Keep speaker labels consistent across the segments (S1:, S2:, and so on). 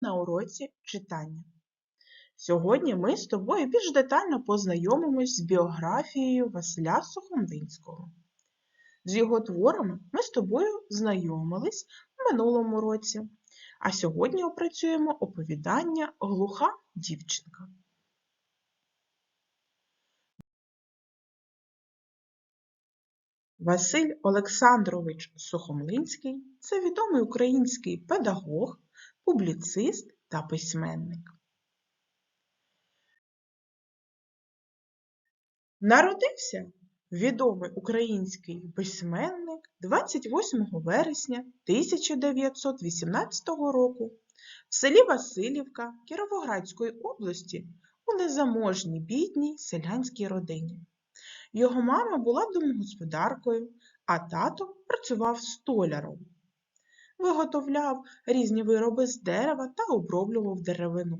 S1: на уроці читання. Сьогодні ми з тобою більш детально познайомимось з біографією Василя Сухомлинського. З його творами ми з тобою знайомились в минулому році, а сьогодні опрацюємо оповідання Глуха дівчинка. Василь Олександрович Сухомлинський це відомий український педагог, публіцист та письменник. Народився відомий український письменник 28 вересня 1918 року в селі Васильівка Кіровоградської області у незаможній бідній селянській родині. Його мама була домогосподаркою, а тато працював столяром. Виготовляв різні вироби з дерева та оброблював деревину.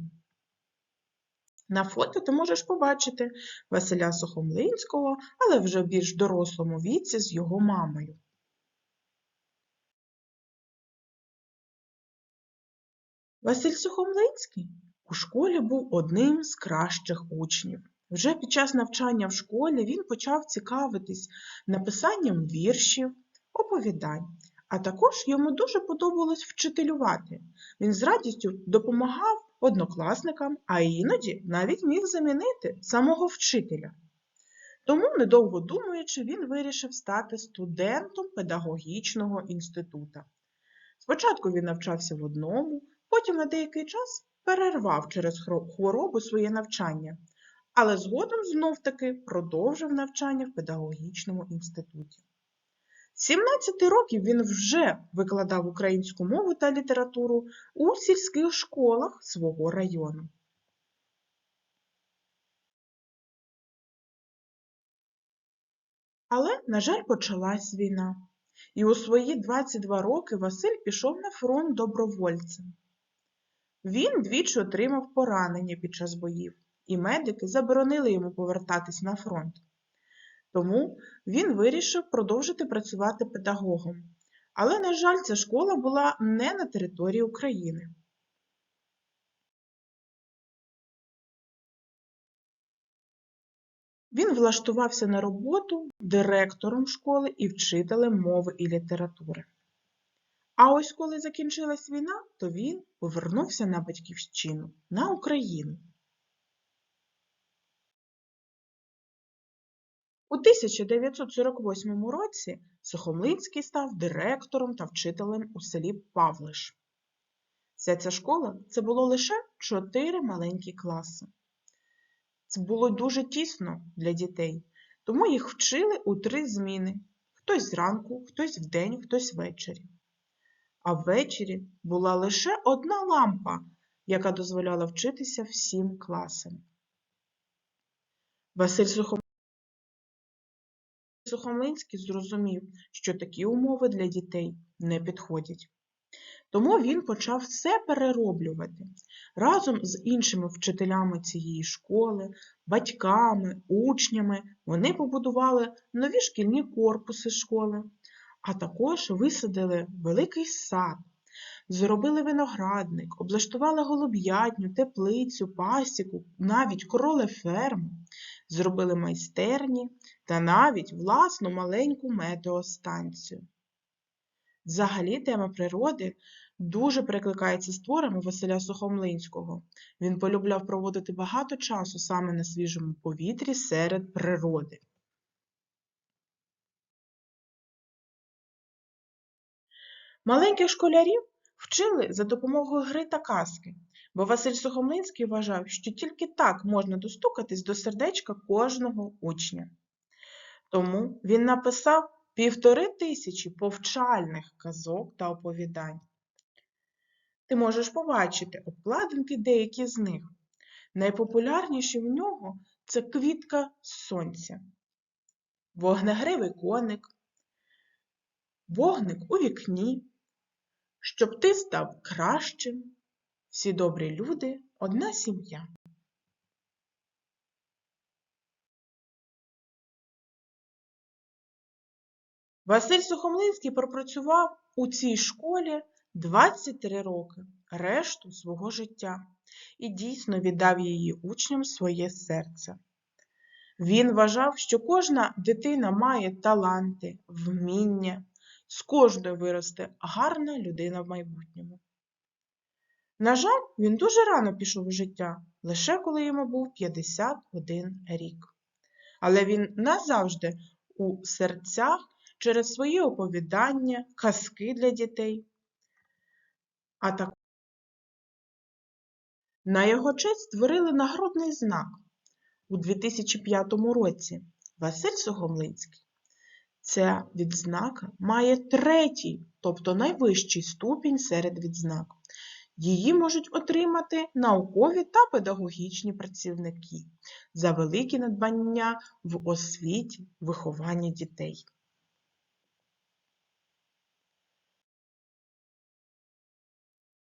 S1: На фото ти можеш побачити Василя Сухомлинського, але вже в більш дорослому віці з його мамою. Василь Сухомлинський у школі був одним з кращих учнів. Вже під час навчання в школі він почав цікавитись написанням віршів, оповідань, а також йому дуже подобалось вчителювати. Він з радістю допомагав однокласникам, а іноді навіть міг замінити самого вчителя. Тому, недовго думаючи, він вирішив стати студентом педагогічного інститута. Спочатку він навчався в одному, потім на деякий час перервав через хворобу своє навчання, але згодом знов-таки продовжив навчання в педагогічному інституті. З 17 років він вже викладав українську мову та літературу у сільських школах свого району. Але, на жаль, почалась війна, і у свої 22 роки Василь пішов на фронт добровольцем. Він двічі отримав поранення під час боїв, і медики заборонили йому повертатись на фронт. Тому він вирішив продовжити працювати педагогом. Але, на жаль, ця школа була не на території України. Він влаштувався на роботу директором школи і вчителем мови і літератури. А ось коли закінчилась війна, то він повернувся на батьківщину, на Україну. У 1948 році Сухомлинський став директором та вчителем у селі Павлиш. Вся ця школа це було лише чотири маленькі класи. Це було дуже тісно для дітей, тому їх вчили у три зміни: хтось зранку, хтось вдень, хтось ввечері. А ввечері була лише одна лампа, яка дозволяла вчитися всім класам. Василь Сухомлинський Сухомлинський зрозумів, що такі умови для дітей не підходять. Тому він почав все перероблювати разом з іншими вчителями цієї школи, батьками, учнями. Вони побудували нові шкільні корпуси школи, а також висадили великий сад, зробили виноградник, облаштували голуб'ятню, теплицю, пасіку, навіть кролеферму, зробили майстерні та навіть власну маленьку метеостанцію. Взагалі, тема природи дуже перекликається з творами Василя Сухомлинського. Він полюбляв проводити багато часу саме на свіжому повітрі серед природи. Маленьких школярів вчили за допомогою гри та казки, бо Василь Сухомлинський вважав, що тільки так можна достукатись до сердечка кожного учня. Тому він написав півтори тисячі повчальних казок та оповідань. Ти можеш побачити обкладинки деякі з них. Найпопулярніші в нього це квітка сонця, вогнегривий коник, вогник у вікні, щоб ти став кращим, всі добрі люди одна сім'я. Василь Сухомлинський пропрацював у цій школі 23 роки, решту свого життя і дійсно віддав її учням своє серце. Він вважав, що кожна дитина має таланти, вміння, з кожної виросте гарна людина в майбутньому. На жаль, він дуже рано пішов у життя, лише коли йому був 51 рік. Але він назавжди у серцях через свої оповідання, казки для дітей. А так на його честь створили нагрудний знак у 2005 році Василь Сухомлинський. Ця відзнака має третій, тобто найвищий ступінь серед відзнак. Її можуть отримати наукові та педагогічні працівники за великі надбання в освіті, вихованні дітей.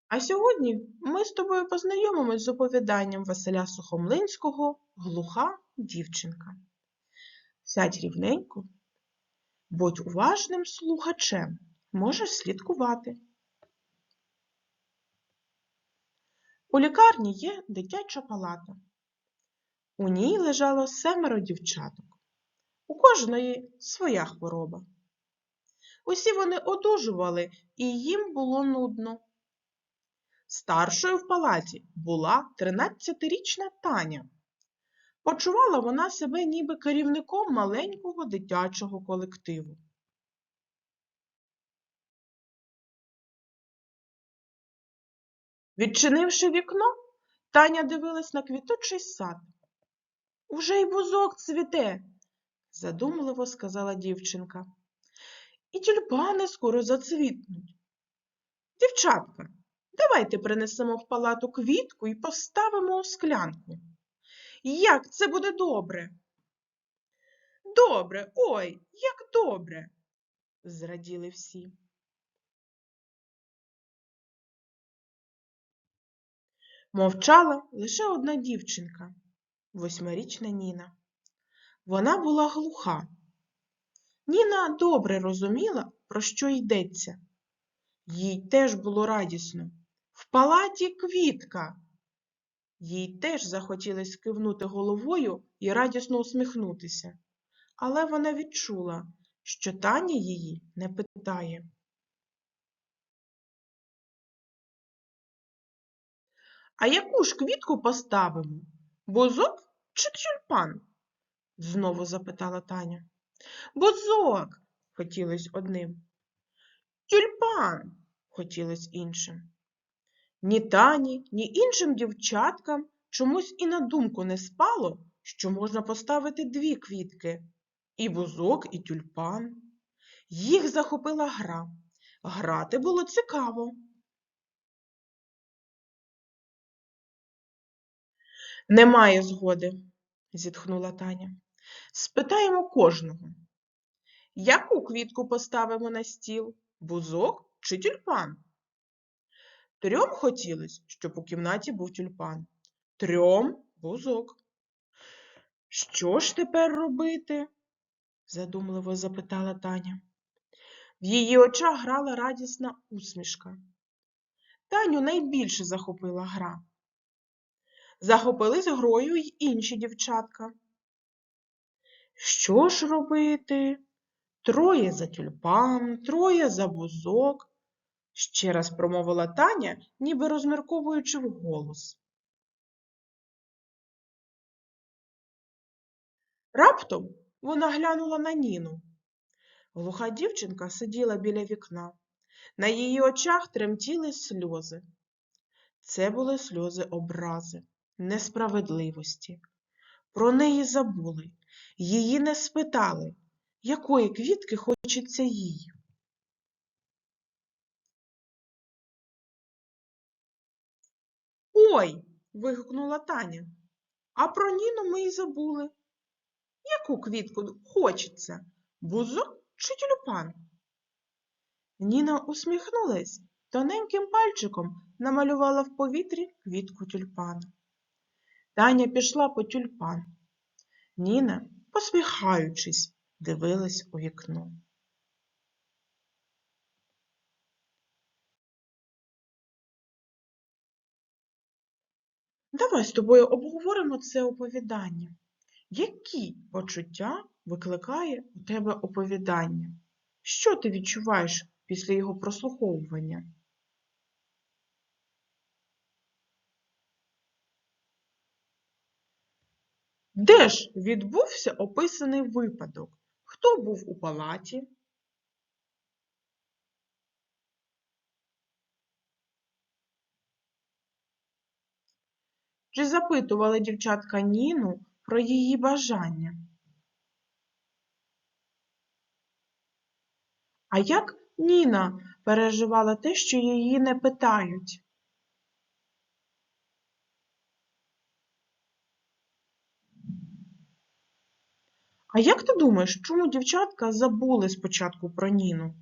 S1: А сьогодні ми з тобою познайомимось з оповіданням Василя Сухомлинського Глуха дівчинка. Сядь рівненько, будь уважним слухачем, можеш слідкувати. У лікарні є дитяча палата. У ній лежало семеро дівчаток. У кожної своя хвороба. Усі вони одужували, і їм було нудно. Старшою в палаті була 13-річна Таня. Почувала вона себе ніби керівником маленького дитячого колективу. Відчинивши вікно, Таня дивилась на квітучий сад. Уже й бузок цвіте, задумливо сказала дівчинка. І тюльпани скоро зацвітнуть. Дівчатка, давайте принесемо в палату квітку і поставимо у склянку. Як це буде добре? Добре, ой, як добре, зраділи всі. Мовчала лише одна дівчинка, восьмирічна Ніна. Вона була глуха. Ніна добре розуміла, про що йдеться. Їй теж було радісно. В палаті квітка. Їй теж захотілося кивнути головою і радісно усміхнутися, але вона відчула, що Таня її не питає. А яку ж квітку поставимо? Бузок чи тюльпан? знову запитала Таня. Бузок, хотілось одним. Тюльпан, хотілось іншим. Ні тані, ні іншим дівчаткам чомусь і на думку не спало, що можна поставити дві квітки і бузок, і тюльпан. Їх захопила гра. Грати було цікаво. Немає згоди, зітхнула Таня. Спитаємо кожного. Яку квітку поставимо на стіл? Бузок чи тюльпан? Трьом хотілось, щоб у кімнаті був тюльпан. Трьом бузок. Що ж тепер робити? задумливо запитала Таня. В її очах грала радісна усмішка. Таню найбільше захопила гра. Захопились грою й інші дівчатка. Що ж робити? Троє за тюльпан, троє за бузок, ще раз промовила Таня, ніби розмірковуючи вголос. Раптом вона глянула на Ніну. Глуха дівчинка сиділа біля вікна. На її очах тремтіли сльози. Це були сльози образи, несправедливості. Про неї забули, її не спитали, якої квітки хочеться їй. Ой. вигукнула Таня. А про Ніну ми й забули. Яку квітку хочеться? Бузок чи тюльпан? Ніна усміхнулась, тоненьким пальчиком намалювала в повітрі квітку тюльпана. Таня пішла по тюльпан. Ніна, посміхаючись, дивилась у вікно. Давай з тобою обговоримо це оповідання. Які почуття викликає у тебе оповідання? Що ти відчуваєш після його прослуховування? Де ж відбувся описаний випадок? Хто був у палаті? Чи запитували дівчатка Ніну про її бажання? А як Ніна переживала те, що її не питають? А як ти думаєш, чому дівчатка забули спочатку про Ніну?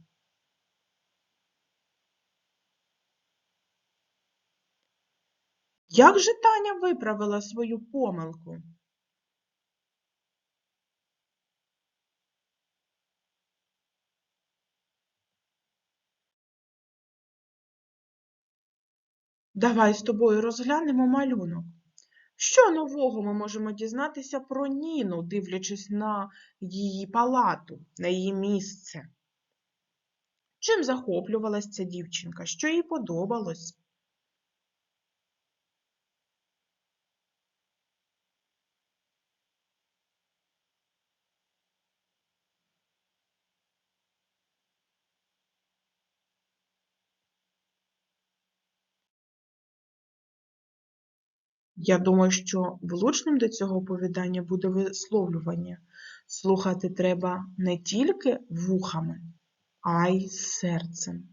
S1: Як же Таня виправила свою помилку? Давай з тобою розглянемо малюнок. Що нового ми можемо дізнатися про Ніну, дивлячись на її палату, на її місце? Чим захоплювалася ця дівчинка? Що їй подобалось? Я думаю, що влучним до цього оповідання буде висловлювання. Слухати треба не тільки вухами, а й серцем.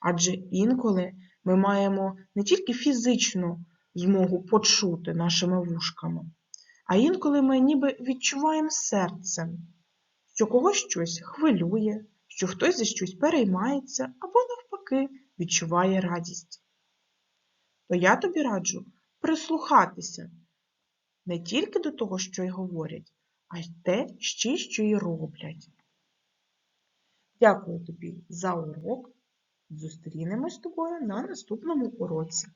S1: Адже інколи ми маємо не тільки фізичну змогу почути нашими вушками, а інколи ми ніби відчуваємо серцем, що когось щось хвилює, що хтось за щось переймається або, навпаки, відчуває радість. То я тобі раджу прислухатися не тільки до того, що й говорять, а й те, ще, що й роблять. Дякую тобі за урок. Зустрінемось з тобою на наступному уроці.